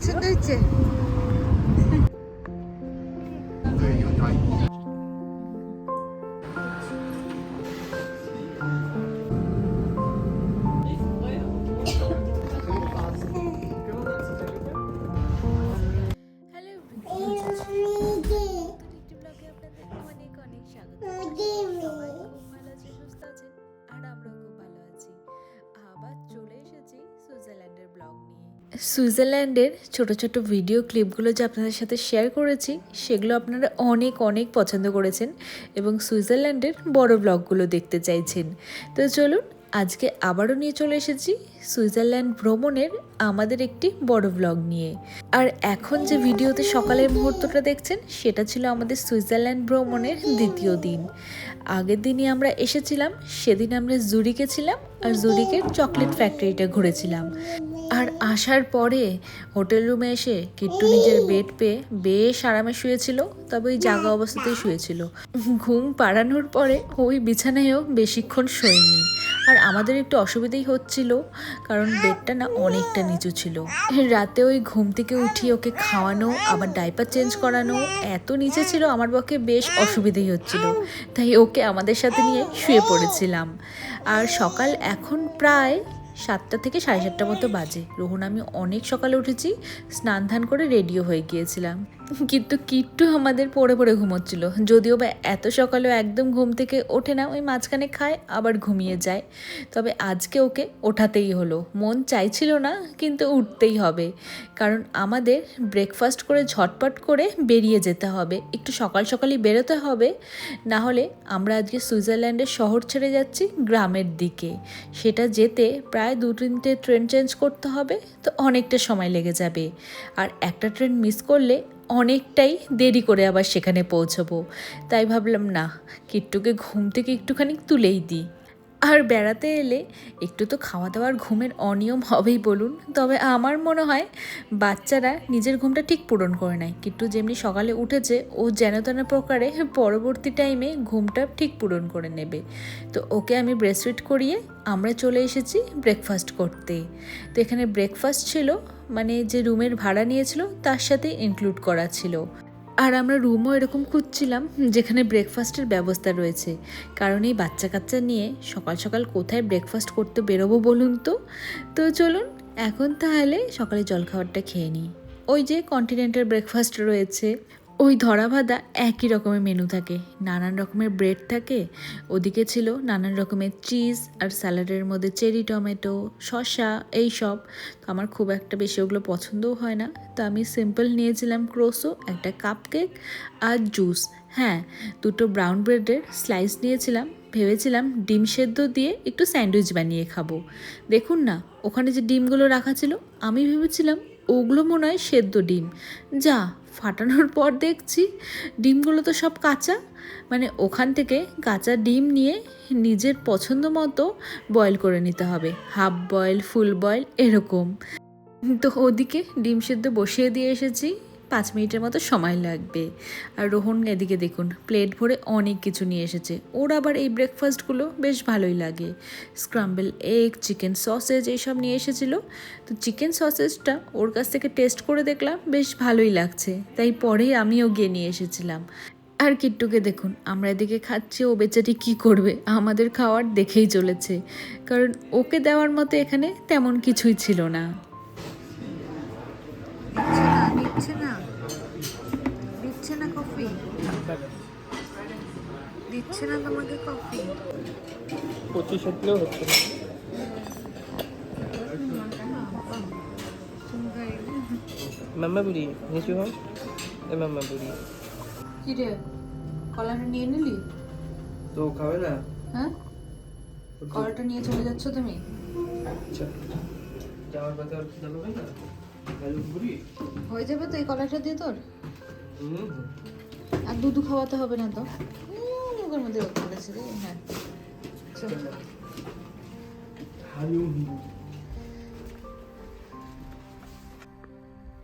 সুন্দর হচ্ছে হ্যালো সুইজারল্যান্ডের ছোট ছোট ভিডিও ক্লিপগুলো যে আপনাদের সাথে শেয়ার করেছি, সেগুলো আপনারা অনেক অনেক পছন্দ করেছেন এবং সুইজারল্যান্ডের বড় ব্লগগুলো দেখতে চাইছেন। তো চলুন আজকে আবারও নিয়ে চলে এসেছি সুইজারল্যান্ড ভ্রমণের আমাদের একটি বড় ব্লগ নিয়ে। আর এখন যে ভিডিওতে সকালের মুহূর্তটা দেখছেন, সেটা ছিল আমাদের সুইজারল্যান্ড ভ্রমণের দ্বিতীয় দিন। আগের দিনই আমরা এসেছিলাম, সেদিন আমরা জুরিকে ছিলাম আর জুরিকের চকলেট ফ্যাক্টরিটা ঘুরেছিলাম। আর আসার পরে হোটেল রুমে এসে কিট্টু নিজের বেড পেয়ে বেশ আরামে শুয়েছিল, তবে ওই জাগা অবস্থাতেই শুয়েছিল। ঘুম পাড়ানোর পরে ওই বিছানায়ও বেশিক্ষণ শোয়নি। আর আমাদের একটু অসুবিধাই হচ্ছিল, কারণ বেডটা না অনেকটা নিচু ছিল। রাতে ওই ঘুম থেকে উঠিয়ে ওকে খাওয়ানো, আবার ডাইপার চেঞ্জ করানো, এত নিচে ছিল আমার পক্ষে বেশ অসুবিধাই হচ্ছিল। তাই ওকে আমাদের সাথে নিয়ে শুয়ে পড়েছিলাম। আর সকাল এখন প্রায় সাতটা থেকে সাড়ে সাতটা মতো বাজে। রোহন, আমি অনেক সকালে উঠেছি, স্নান ধান করে রেডিও হয়ে গিয়েছিলাম। কিন্তু কিট্টু আমাদের পড়ে পড়ে ঘুমোচ্ছিল। যদিও বা এত সকালেও একদম ঘুম থেকে ওঠে না, ওই মাঝখানে খায়, আবার ঘুমিয়ে যায়। তবে আজকে ওকে ওঠাতেই হলো। মন চাইছিল না, কিন্তু উঠতেই হবে। কারণ আমাদের ব্রেকফাস্ট করে ঝটপট করে বেরিয়ে যেতে হবে। একটু সকাল সকালই বেরোতে হবে। না হলে আমরা আজকে সুইজারল্যান্ডের শহর ছেড়ে যাচ্ছি গ্রামের দিকে। সেটা যেতে প্রায় দু তিনটে ট্রেন চেঞ্জ করতে হবে, তো অনেকটা সময় লেগে যাবে। আর একটা ট্রেন মিস করলে অনেকটাই দেরি করে আবার সেখানে পৌঁছবো। তাই ভাবলাম, না, কিট্টুকে ঘুম থেকে একটুখানি তুলেই দিই। আর বেড়াতে এলে একটু তো খাওয়া দাওয়ার ঘুমের অনিয়ম হবেই বলুন। তবে আমার মনে হয় বাচ্চারা নিজের ঘুমটা ঠিক পূরণ করে নেয়। কিট্টু যেমনি সকালে উঠেছে, ও যেন তেন প্রকারে পরবর্তী টাইমে ঘুমটা ঠিক পূরণ করে নেবে। তো ওকে আমি ব্রেস্টফিট করিয়ে আমরা চলে এসেছি ব্রেকফাস্ট করতে। তো এখানে ব্রেকফাস্ট ছিল মানে যে রুমের ভাড়া নিয়েছিল, তার সাথে ইনক্লুড করা ছিল। আর আমরা রুমও এরকম খুঁজছিলাম যেখানে ব্রেকফাস্টের ব্যবস্থা রয়েছে। কারণ এই বাচ্চা কাচ্চা নিয়ে সকাল সকাল কোথায় ব্রেকফাস্ট করতে বেরোবো বলুন তো? তো চলুন, এখন তাহলে সকালে জলখাবারটা খেয়ে নিই। ওই যে কন্টিনেন্টাল ব্রেকফাস্ট রয়েছে। ওই ধরা ভাদা একই রকমের মেনু থাকে। নানান রকমের ব্রেড থাকে। ওদিকে ছিল নানান রকমের চিজ আর স্যালাডের মধ্যে চেরি টমেটো শসা, এই সব। তো আমার খুব একটা বেশি ওগুলো পছন্দও হয় না। তো আমি সিম্পল নিয়েছিলাম ক্রোসো একটা কাপ কেক আর জুস হ্যাঁ দুটো ব্রাউন ব্রেডের স্লাইস নিয়েছিলাম। ভেবেছিলাম ডিম সেদ্ধ দিয়ে একটু স্যান্ডউইচ বানিয়ে খাব। দেখুন না, ওখানে যে ডিমগুলো রাখা ছিল, আমি ভেবেছিলাম ওগুলো মনে হয় সেদ্ধ ডিম। যা ফাটানোর পর দেখছি ডিমগুলো তো সব কাঁচা। মানে ওখান থেকে কাঁচা ডিম নিয়ে নিজের পছন্দ মতো বয়েল করে নিতে হবে। হাফ বয়েল ফুল বয়েল এরকম। তো ওদিকে ডিম সেদ্ধ বসিয়ে দিয়ে এসেছি। পাঁচ মিনিটের মতো সময় লাগবে। আর রোহন এদিকে দেখুন, প্লেট ভরে অনেক কিছু নিয়ে এসেছে। ওর আবার এই ব্রেকফাস্টগুলো বেশ ভালোই লাগে। স্ক্রাম্বল, এগ, চিকেন সসেজ এইসব নিয়ে এসেছিল। তো চিকেন সসেজটা ওর কাছ থেকে টেস্ট করে দেখলাম, বেশ ভালোই লাগছে। তাই পরেই আমিও গিয়ে নিয়ে এসেছিলাম। আর কিট্টুকে দেখুন, আমরা এদিকে খাচ্ছি, ও বেচারি কি করবে? আমাদের খাওয়ার দেখেই চলেছে। কারণ ওকে দেওয়ার মতো এখানে তেমন কিছুই ছিল না। না কফি? দিচ্ছে না তোমাকে কফি? পঁচিশ হাজারেও হচ্ছে না। মাম্মা বুড়ি নিচু হও। এ মাম্মা বুড়ি। কি রে কলাটা নিয়ে নিলি? তো খাবে না। হ্যাঁ? কলাটা নিয়ে চলে যাচ্ছ তুমি? আচ্ছা। যাওয়ার পথে আর খিদা পাবে না? বুড়ি। হয়ে যাবে তো এই কলাটা দিয়ে তোর? আর দুধু খাওয়াতে হবে না তো? উম, মুখের মধ্যে পড়েছে রে হ্যাঁ।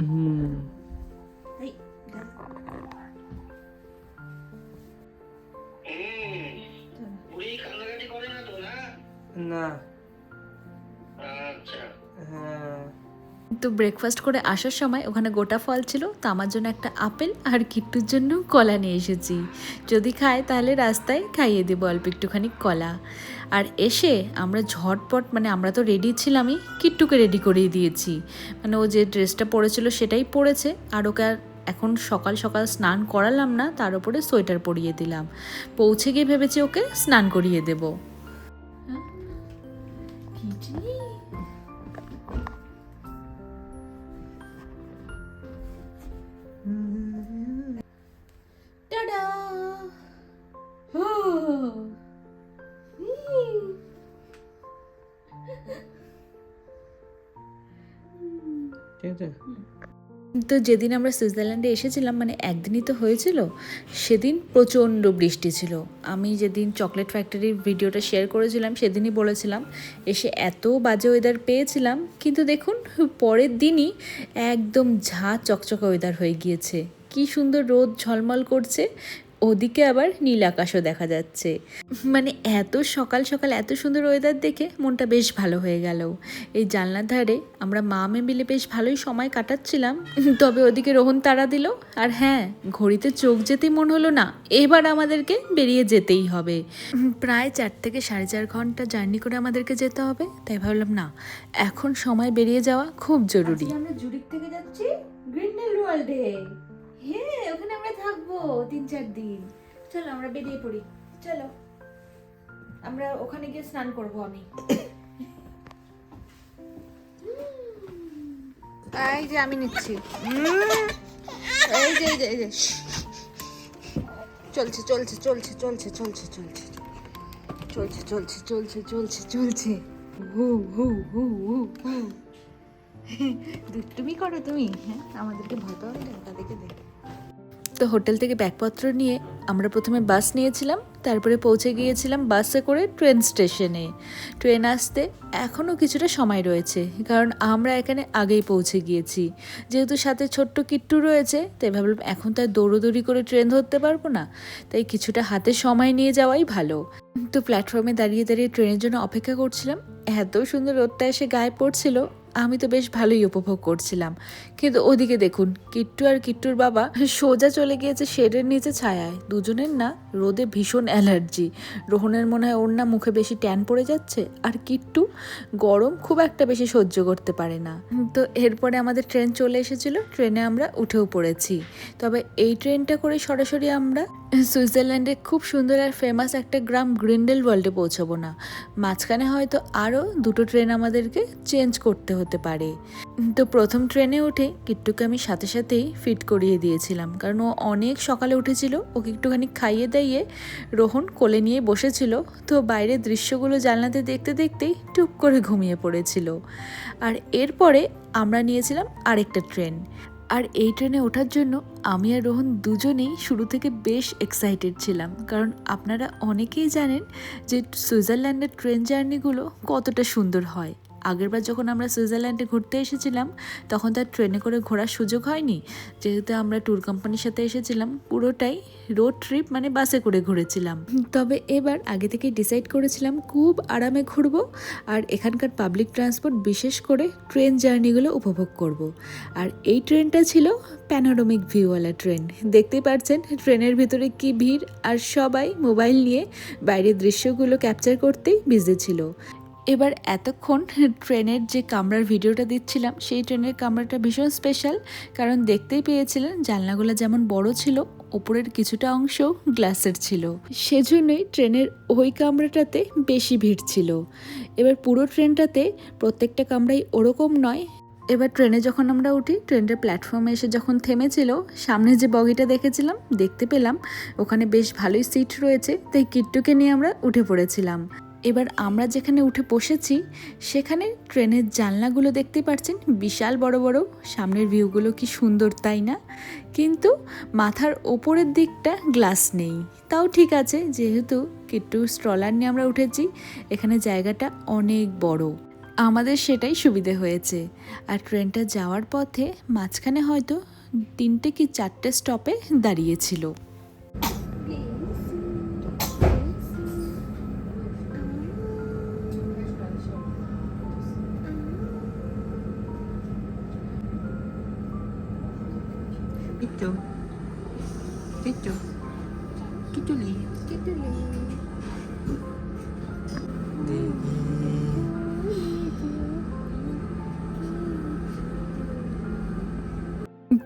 হুম। না। তো হ্যাঁ ব্রেকফাস্ট করে আসার সময় ওখানে গোটা ফল ছিল, তো আমার জন্য একটা আপেল আর কিট্টুর জন্য কলা নিয়ে এসেছি। যদি খায় তাহলে রাস্তায় খাইয়ে দেবো অল্প একটুখানি কলা। আর এসে আমরা ঝটপট মানে আমরা তো রেডি ছিলামই, কিট্টুকে রেডি করিয়ে দিয়েছি। মানে ও যে ড্রেসটা পরেছিল সেটাই পরেছে, আর ওকে আর এখন সকাল সকাল স্নান করালাম না, তার উপরে সোয়েটার পরিয়ে দিলাম। পৌঁছে গিয়ে ভেবেছি ওকে স্নান করিয়ে দেব। তো যেদিন আমরা সুইজারল্যান্ডে এসেছিলাম মানে একদিনই তো হয়েছিল, সেদিন প্রচণ্ড বৃষ্টি ছিল। আমি যেদিন চকলেট ফ্যাক্টরির ভিডিওটা শেয়ার করেছিলাম, সেদিনই বলেছিলাম, এসে এত বাজে ওয়েদার পেয়েছিলাম, কিন্তু দেখুন, পরের দিনই একদম ঝা চকচকা ওয়েদার হয়ে গিয়েছে। কি সুন্দর রোদ ঝলমল করছে ওদিকে আবার নীল আকাশও দেখা যাচ্ছে। মানে এত সকাল সকাল এত সুন্দর ওয়েদার দেখে মনটা বেশ ভালো হয়ে গেল। এই জানলার ধারে আমরা মা মেয়ে মিলে বেশ ভালোই সময় কাটাচ্ছিলাম। তবে ওদিকে রোহন তারা দিল। আর হ্যাঁ ঘড়িতে চোখ যেতেই মন হলো না, এবার আমাদেরকে বেরিয়ে যেতেই হবে। প্রায় চার থেকে সাড়ে চার ঘণ্টা জার্নি করে আমাদেরকে যেতে হবে, তাই ভাবলাম না, এখন সময় বেরিয়ে যাওয়া খুব জরুরি। আমরা জুরিক থেকে যাচ্ছি গ্রিনডেল ওয়ার্ল্ডে হ্যাঁ ওখানে আমরা থাকব তিন চার দিন। চলো, আমরা বেরিয়ে পড়ি। চলো। আমরা ওখানে গিয়ে স্নান করব আমি। এই যে আমি নিচ্ছি। এই যে এই যে। চলছে চলছে চলছে চলছে চলছে চলছে। চলছে চলছে চলছে চলছে চলছে। হু হু হু হু হু। তুমি করো, তুমি। হ্যাঁ আমাদেরকে ভয় পাওয়া তাদেরকে দেখ। তো হোটেল থেকে ব্যাগপত্র নিয়ে আমরা প্রথমে বাস নিয়েছিলাম, তারপরে পৌঁছে গিয়েছিলাম বাসে করে ট্রেন স্টেশনে। ট্রেন আসতে এখনও কিছুটা সময় রয়েছে, কারণ আমরা এখানে আগেই পৌঁছে গিয়েছি। যেহেতু সাথে ছোট্ট কিট্টু রয়েছে, তাই ভাবলাম এখন তো আর দৌড়োদৌড়ি করে ট্রেন ধরতে পারব না, তাই কিছুটা হাতে সময় নিয়ে যাওয়াই ভালো। তো প্ল্যাটফর্মে দাঁড়িয়ে দাঁড়িয়ে ট্রেনের জন্য অপেক্ষা করছিলাম, এত সুন্দর রোদটা এসে গায়ে পড়ছিল আমি তো বেশ ভালোই উপভোগ করছিলাম। কিন্তু ওদিকে দেখুন, কিট্টু আর কিট্টুর বাবা সোজা চলে গিয়েছে শেডের নিচে ছায়ায়। দুজনের না রোদে ভীষণ অ্যালার্জি। রোহনের মনে হয় ওর না মুখে বেশি ট্যান পড়ে যাচ্ছে, আর কিট্টু গরম খুব একটা বেশি সহ্য করতে পারে না। তো এরপরে আমাদের ট্রেন চলে এসেছিল, ট্রেনে আমরা উঠেও পড়েছি। তবে এই ট্রেনটা করে সরাসরি আমরা সুইজারল্যান্ডে খুব সুন্দর আর ফেমাস একটা গ্রাম গ্রিন্ডেল ওয়ার্ল্ডে পৌঁছাবো না। মাঝখানে হয়তো আরও দুটো ট্রেন আমাদেরকে চেঞ্জ করতে হতে পারে। তো প্রথম ট্রেনে উঠে কিট্টুকে আমি সাথে সাথেই ফিট করিয়ে দিয়েছিলাম, কারণ ও অনেক সকালে উঠেছিল, ওকে একটুখানি খাইয়ে দাইয়ে রোহন কোলে নিয়ে বসেছিল, তো বাইরের দৃশ্যগুলো জানলাতে দেখতে দেখতেই টুপ করে ঘুমিয়ে পড়েছিল। আর এরপরে আমরা নিয়েছিলাম আরেকটা ট্রেন। আর এই ট্রেনে ওঠার জন্য আমি আর রোহন দুজনেই শুরু থেকে বেশ এক্সাইটেড ছিলাম। কারণ আপনারা অনেকেই জানেন যে সুইজারল্যান্ডের ট্রেন জার্নিগুলো কতটা সুন্দর হয়। আগেরবার যখন আমরা সুইজারল্যান্ডে ঘুরতে এসেছিলাম, তখন তার ট্রেনে করে ঘোরার সুযোগ হয়নি। যেহেতু আমরা ট্যুর কোম্পানির সাথে এসেছিলাম, পুরোটাই রোড ট্রিপ মানে বাসে করে ঘুরেছিলাম। তবে এবার আগে থেকে ডিসাইড করেছিলাম খুব আরামে ঘুরবো আর এখানকার পাবলিক ট্রান্সপোর্ট বিশেষ করে ট্রেন জার্নিগুলো উপভোগ করব। আর এই ট্রেনটা ছিল প্যানোরামিক ভিউওয়ালা ট্রেন। দেখতেই পাচ্ছেন ট্রেনের ভিতরে কি ভিড় আর সবাই মোবাইল নিয়ে বাইরের দৃশ্যগুলো ক্যাপচার করতেই বিজি ছিল। এবার এতক্ষণ ট্রেনের যে কামরার ভিডিওটা দিচ্ছিলাম, সেই ট্রেনের কামরাটা ভীষণ স্পেশাল কারণ দেখতেই পেয়েছিলেন জানলাগুলো যেমন বড় ছিল, ওপরের কিছুটা অংশ গ্লাসের ছিল। সেজন্যই ট্রেনের ওই কামরাটাতে বেশি ভিড় ছিল। এবার পুরো ট্রেনটাতে প্রত্যেকটা কামরাই ওরকম নয়। এবার ট্রেনে যখন আমরা উঠি ট্রেনের প্ল্যাটফর্মে এসে যখন থেমেছিল, সামনে যে বগিটা দেখেছিলাম, দেখতে পেলাম, ওখানে বেশ ভালোই সিট রয়েছে, তাই কিট্টুকে নিয়ে আমরা উঠে পড়েছিলাম। এবার আমরা যেখানে উঠে বসেছি, সেখানে ট্রেনের জানলাগুলো দেখতে পাচ্ছেন বিশাল বড় বড়। সামনের ভিউগুলো কি সুন্দর, তাই না? কিন্তু মাথার ওপরের দিকটা গ্লাস নেই। তাও ঠিক আছে, যেহেতু কিট্টু স্ট্রলার নিয়ে আমরা উঠেছি, এখানে জায়গাটা অনেক বড়। আমাদের সেটাই সুবিধে হয়েছে। আর ট্রেনটা যাওয়ার পথে মাঝখানে হয়তো তিনটে কি চারটে স্টপে দাঁড়িয়েছিল। কিচ্ছু কিচ্ছু কিচুলি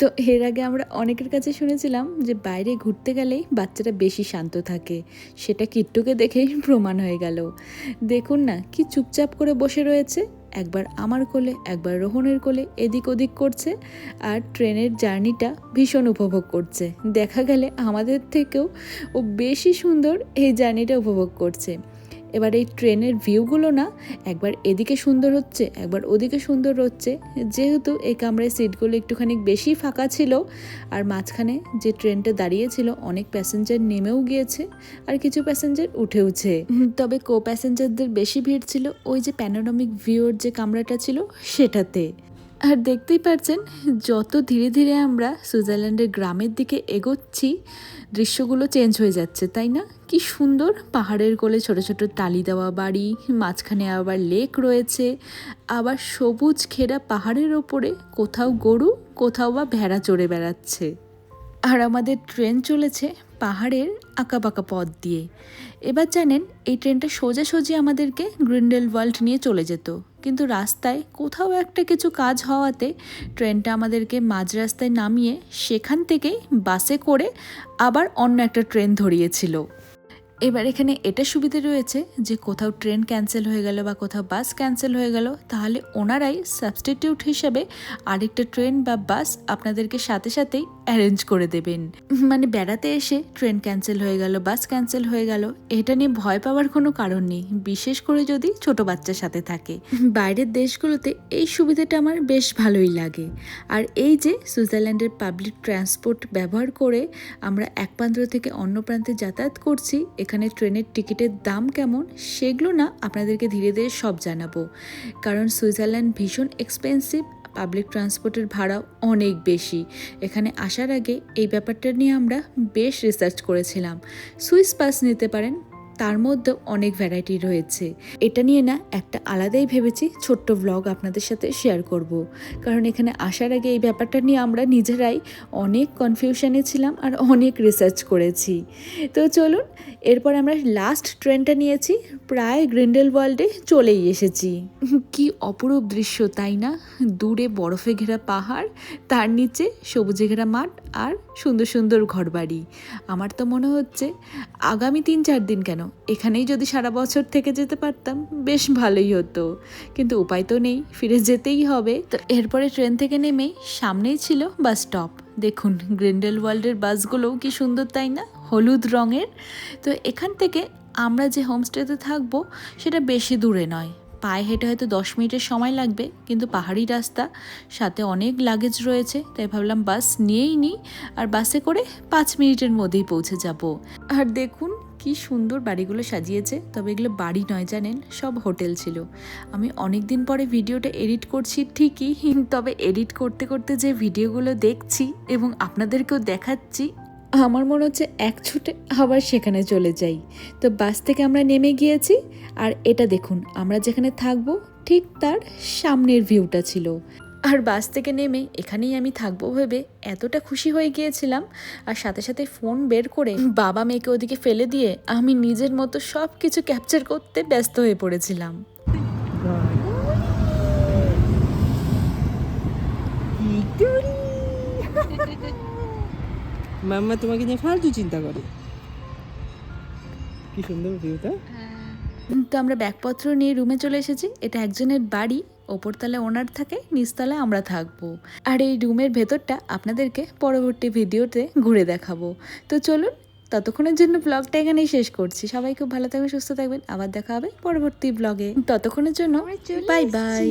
তো এর আগে আমরা অনেকের কাছে শুনেছিলাম যে বাইরে ঘুরতে গেলেই বাচ্চারা বেশি শান্ত থাকে। সেটা কিট্টুকে দেখেই প্রমাণ হয়ে গেল। দেখুন না কি চুপচাপ করে বসে রয়েছে। একবার আমার কোলে, একবার রোহনের কোলে এদিক ওদিক করছে আর ট্রেনের জার্নিটা ভীষণ উপভোগ করছে। দেখা গেলে আমাদের থেকেও ও বেশি সুন্দর এই জার্নিটা উপভোগ করছে। এবার এই ট্রেনের ভিউগুলো না একবার এদিকে সুন্দর হচ্ছে, একবার ওদিকে সুন্দর হচ্ছে। যেহেতু এই কামরায় সিটগুলো একটুখানি বেশি ফাঁকা ছিল আর মাঝখানে যে ট্রেনটা দাঁড়িয়েছিল অনেক প্যাসেঞ্জার নেমেও গিয়েছে আর কিছু প্যাসেঞ্জার উঠেওছে। তবে কো প্যাসেঞ্জারদের বেশি ভিড় ছিল ওই যে প্যানোরামিক ভিউর যে কামরাটা ছিল সেটাতে। আর দেখতেই পাচ্ছেন যত ধীরে ধীরে আমরা সুইজারল্যান্ডের গ্রামের দিকে এগোচ্ছি, দৃশ্যগুলো চেঞ্জ হয়ে যাচ্ছে, তাই না? কি সুন্দর, পাহাড়ের কোলে ছোট ছোট টালি দেওয়া বাড়ি, মাঝখানে আবার লেক রয়েছে, আবার সবুজ ঘেরা পাহাড়ের ওপরে কোথাও গরু, কোথাও বা ভেড়া চড়ে বেড়াচ্ছে। আর আমাদের ট্রেন চলেছে পাহাড়ের আঁকাবাঁকা পথ দিয়ে। এবার জানেন, এই ট্রেনটা সোজাসুজি আমাদেরকে গ্রিন্ডেল ওয়ার্ল্ড নিয়ে চলে যেত। কিন্তু রাস্তায় কোথাও একটা কিছু কাজ হওয়াতে ট্রেনটা আমাদেরকে মাঝ রাস্তায় নামিয়ে সেখান থেকেই বাসে করে আবার অন্য একটা ট্রেন ধরিয়েছিল। এবার এখানে এটা সুবিধে রয়েছে যে কোথাও ট্রেন ক্যান্সেল হয়ে গেল বা কোথাও বাস ক্যান্সেল হয়ে গেল, তাহলে ওনারাই সাবস্টিটিউট হিসাবে আরেকটা ট্রেন বা বাস আপনাদেরকে সাথে সাথেই অ্যারেঞ্জ করে দেবেন। মানে বেড়াতে এসে ট্রেন ক্যান্সেল হয়ে গেল, বাস ক্যান্সেল হয়ে গেল, এটা নিয়ে ভয় পাওয়ার কোনো কারণ নেই, বিশেষ করে যদি ছোট বাচ্চার সাথে থাকে। বাইরের দেশগুলোতে এই সুবিধাটা আমার বেশ ভালোই লাগে। আর এই যে সুইজারল্যান্ডের পাবলিক ট্রান্সপোর্ট ব্যবহার করে আমরা এক প্রান্ত থেকে অন্য প্রান্তে যাতায়াত করছি এখানে ট্রেনের টিকিটের দাম কেমন সেগুলো না আপনাদেরকে ধীরে ধীরে সব জানাব। কারণ সুইজারল্যান্ড ভীষণ এক্সপেন্সিভ পাবলিক ট্রান্সপোর্টের ভাড়া অনেক বেশি। এখানে আসার আগে এই ব্যাপারটা নিয়ে আমরা বেশ রিসার্চ করেছিলাম। সুইস পাস নিতে পারেন তার মধ্যে অনেক ভ্যারাইটি রয়েছে। এটা নিয়ে না একটা আলাদাই ভেবেছি ছোট্ট ব্লগ আপনাদের সাথে শেয়ার করব। কারণ এখানে আসার আগে এই ব্যাপারটা নিয়ে আমরা নিজেরাই অনেক কনফিউশনে ছিলাম আর অনেক রিসার্চ করেছি। তো চলুন, এরপর আমরা লাস্ট ট্রেনটা নিয়েছি, প্রায় গ্রিন্ডেল ওয়ার্ল্ডে চলেই এসেছি। কি অপরূপ দৃশ্য, তাই না? দূরে বরফে ঘেরা পাহাড়, তার নিচে সবুজে ঘেরা মাঠ আর সুন্দর সুন্দর ঘরবাড়ি। আমার তো মনে হচ্ছে আগামী তিন চার দিন কেন? এখানেই যদি সারা বছর থেকে যেতে পারতাম, বেশ ভালোই হতো। কিন্তু উপায় তো নেই, ফিরে যেতেই হবে। তো এরপরে ট্রেন থেকে নেমে সামনেই ছিল বাস স্টপ। দেখুন, গ্রিন্ডেল ওয়ার্ল্ডের বাসগুলোও কি সুন্দর, তাই না? হলুদ রঙের। তো এখান থেকে আমরা যে হোমস্টেতে থাকব, সেটা বেশি দূরে নয়। পায়ে হেঁটে হয়তো দশ মিনিটের সময় লাগবে, কিন্তু পাহাড়ি রাস্তা, সাথে অনেক লাগেজ রয়েছে, তাই ভাবলাম বাস নিয়েই নিই আর বাসে করে পাঁচ মিনিটের মধ্যেই পৌঁছে যাব। আর দেখুন কি সুন্দর বাড়িগুলো সাজিয়েছে, তবে এগুলো বাড়ি নয় জানেন, সব হোটেল ছিল। আমি অনেক দিন পরে ভিডিওটা এডিট করছি ঠিকই, তবে এডিট করতে করতে যে ভিডিওগুলো দেখছি এবং আপনাদেরকেও দেখাচ্ছি আমার মনে হচ্ছে এক ছুটে আবার সেখানে চলে যাই। তো বাস থেকে আমরা নেমে গিয়েছি আর এটা দেখুন, আমরা যেখানে থাকব ঠিক তার সামনের ভিউটা ছিল। আর বাস থেকে নেমে এখানেই আমি থাকব ভেবে এতটা খুশি হয়ে গিয়েছিলাম আর সাথে সাথে ফোন বের করে বাবা মেয়েকে ওদিকে ফেলে দিয়ে আমি নিজের মতো সব কিছু ক্যাপচার করতে ব্যস্ত হয়ে পড়েছিলাম। মাম্মা তোমাকে নিয়ে ফালতু চিন্তা করে। কি সুন্দর ভিউটা তো আমরা ব্যাগপত্র নিয়ে রুমে চলে এসেছি। এটা একজনের বাড়ি। ওপরতলায় ওনার থাকে নিচতলায় আমরা থাকব। আর এই রুমের ভেতরটা আপনাদেরকে পরবর্তী ভিডিওতে ঘুরে দেখাবো। তো চলুন ততক্ষণের জন্য ব্লগটা এখানেই শেষ করছি। সবাই খুব ভালো থাকবেন সুস্থ থাকবেন। আবার দেখা হবে পরবর্তী ব্লগে ততক্ষণের জন্য বাই বাই